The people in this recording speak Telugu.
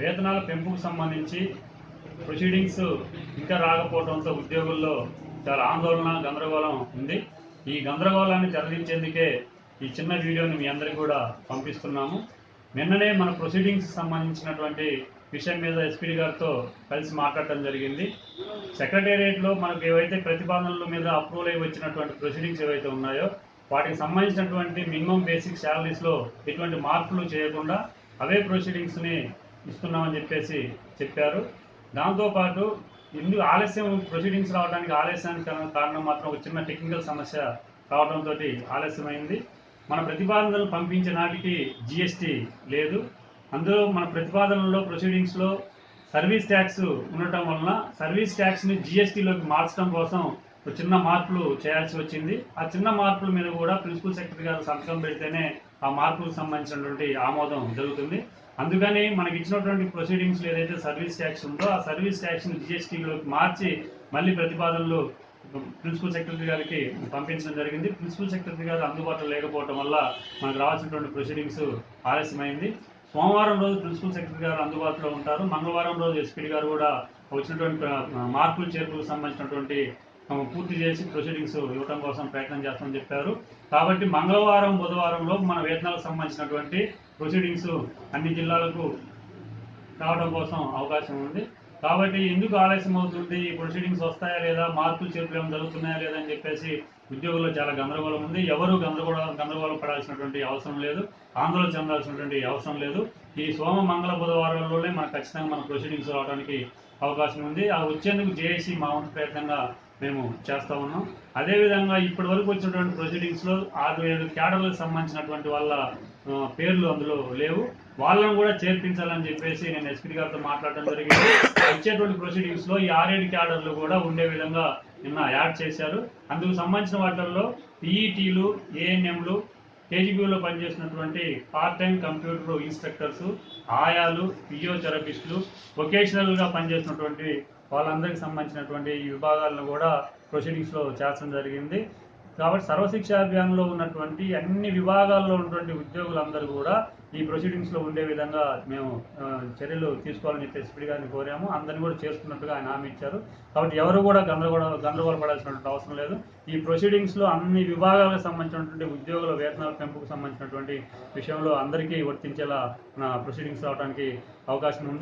వేతనాల పెంపుకు సంబంధించి ప్రొసీడింగ్స్ ఇంకా రాకపోవడంతో ఉద్యోగుల్లో చాలా ఆందోళన గందరగోళం ఉంది. ఈ గందరగోళాన్ని తరలించేందుకే ఈ చిన్న వీడియోని మీ అందరికీ కూడా పంపిస్తున్నాము. నిన్ననే మన ప్రొసీడింగ్స్ సంబంధించినటువంటి విషయం మీద ఎస్పీ గారితో కలిసి మాట్లాడటం జరిగింది. సెక్రటేరియట్లో మనకు ఏవైతే ప్రతిపాదనల మీద అప్రూవల్ అయి వచ్చినటువంటి ప్రొసీడింగ్స్ ఏవైతే ఉన్నాయో వాటికి సంబంధించినటువంటి మినిమం బేసిక్ శాలరీస్లో ఎటువంటి మార్పులు చేయకుండా అవే ప్రొసీడింగ్స్ని ఇస్తున్నామని చెప్పేసి చెప్పారు. దాంతోపాటు ఎందుకు ఆలస్యం ప్రొసీడింగ్స్ రావడానికి ఆలస్యానికి కారణం- కారణం మాత్రం ఒక చిన్న టెక్నికల్ సమస్య రావడంతో ఆలస్యమైంది. మన ప్రతిపాదనలు పంపించే నాటికి జిఎస్టీ లేదు. అందులో మన ప్రతిపాదనలో ప్రొసీడింగ్స్లో సర్వీస్ ట్యాక్స్ ఉండటం వలన సర్వీస్ ట్యాక్స్ని జిఎస్టీలోకి మార్చడం కోసం ఒక చిన్న మార్పులు చేయాల్సి వచ్చింది. ఆ చిన్న మార్పుల మీద కూడా ప్రిన్సిపల్ సెక్రటరీ గారు సంతకం పెడితేనే ఆ మార్పులకు సంబంధించినటువంటి ఆమోదం జరుగుతుంది. అందుకని మనకి ఇచ్చినటువంటి ప్రొసీడింగ్స్ ఏదైతే సర్వీస్ ట్యాక్స్ ఉందో ఆ సర్వీస్ ట్యాక్స్ని జిఎస్టీలోకి మార్చి మళ్ళీ ప్రతిపాదనలు ప్రిన్సిపల్ సెక్రటరీ గారికి పంపించడం జరిగింది. ప్రిన్సిపల్ సెక్రటరీ గారు అందుబాటులో లేకపోవడం వల్ల మనకు రావాల్సినటువంటి ప్రొసీడింగ్స్ ఆలస్యమైంది. సోమవారం రోజు ప్రిన్సిపల్ సెక్రటరీ గారు అందుబాటులో ఉంటారు. మంగళవారం రోజు ఎస్పీ గారు కూడా వచ్చినటువంటి మార్పులు చేర్పులకు సంబంధించినటువంటి పూర్తి చేసి ప్రొసీడింగ్స్ ఇవ్వడం కోసం ప్రయత్నం చేస్తామని చెప్పారు. కాబట్టి మంగళవారం బుధవారంలో మన వేతనాలకు సంబంధించినటువంటి ప్రొసీడింగ్స్ అన్ని జిల్లాలకు రావడం కోసం అవకాశం ఉంది. కాబట్టి ఎందుకు ఆలస్యం అవుతుంది? ఈ ప్రొసీడింగ్స్ వస్తాయా లేదా? మార్పులు చేర్పులు ఏమైనా జరుగుతున్నాయా లేదా అని చెప్పేసి ఉద్యోగుల్లో చాలా గందరగోళం ఉంది. ఎవరు గందరగోళం గందరగోళం పడాల్సినటువంటి అవసరం లేదు. ఆందోళన చెందాల్సినటువంటి అవసరం లేదు. ఈ సోమ మంగళ బుధవారంలోనే మనకు ఖచ్చితంగా మన ప్రొసీడింగ్స్ రావడానికి అవకాశం ఉంది. ఆ వచ్చేందుకు జేఏసీ మా వంతు ప్రయత్నంగా మేము చేస్తూ ఉన్నాం. అదేవిధంగా ఇప్పటి వరకు వచ్చినటువంటి ప్రొసీడింగ్స్లో ఆరు ఏడు క్యాడర్లకు సంబంధించినటువంటి వాళ్ళ పేర్లు అందులో లేవు. వాళ్ళని కూడా చేర్పించాలని చెప్పేసి నేను ఎస్పీ గారితో మాట్లాడడం జరిగింది. వచ్చేటువంటి ప్రొసీడింగ్స్లో ఈ ఆరేడు క్యాడర్లు కూడా ఉండే విధంగా నిన్న యాడ్ చేశారు. అందుకు సంబంధించిన వాటిల్లో పీఈటీలు ఏఎన్ఎంలు కేజీబీలో పనిచేసినటువంటి పార్ట్ టైం కంప్యూటర్ ఇన్స్ట్రక్టర్స్ ఆయాలు ఫిజియోథెరపిస్టులు వొకేషనల్గా పనిచేసినటువంటి వాళ్ళందరికీ సంబంధించినటువంటి ఈ విభాగాలను కూడా ప్రొసీడింగ్స్లో చేర్చడం జరిగింది. కాబట్టి సర్వశిక్ష అభియాన్లో ఉన్నటువంటి అన్ని విభాగాల్లో ఉన్నటువంటి ఉద్యోగులందరూ కూడా ఈ ప్రొసీడింగ్స్లో ఉండే విధంగా మేము చర్యలు తీసుకోవాలని చెప్పి ఎస్పీ గారిని కోరాము. అందరిని కూడా చేస్తున్నట్టుగా ఆయన హామీ ఇచ్చారు. కాబట్టి ఎవరు కూడా గందరగోళ గందరగోళ పడాల్సినటువంటి అవసరం లేదు. ఈ ప్రొసీడింగ్స్లో అన్ని విభాగాలకు సంబంధించినటువంటి ఉద్యోగుల వేతనాల పెంపుకు సంబంధించినటువంటి విషయంలో అందరికీ వర్తించేలా మన ప్రొసీడింగ్స్ రావడానికి అవకాశం ఉంది.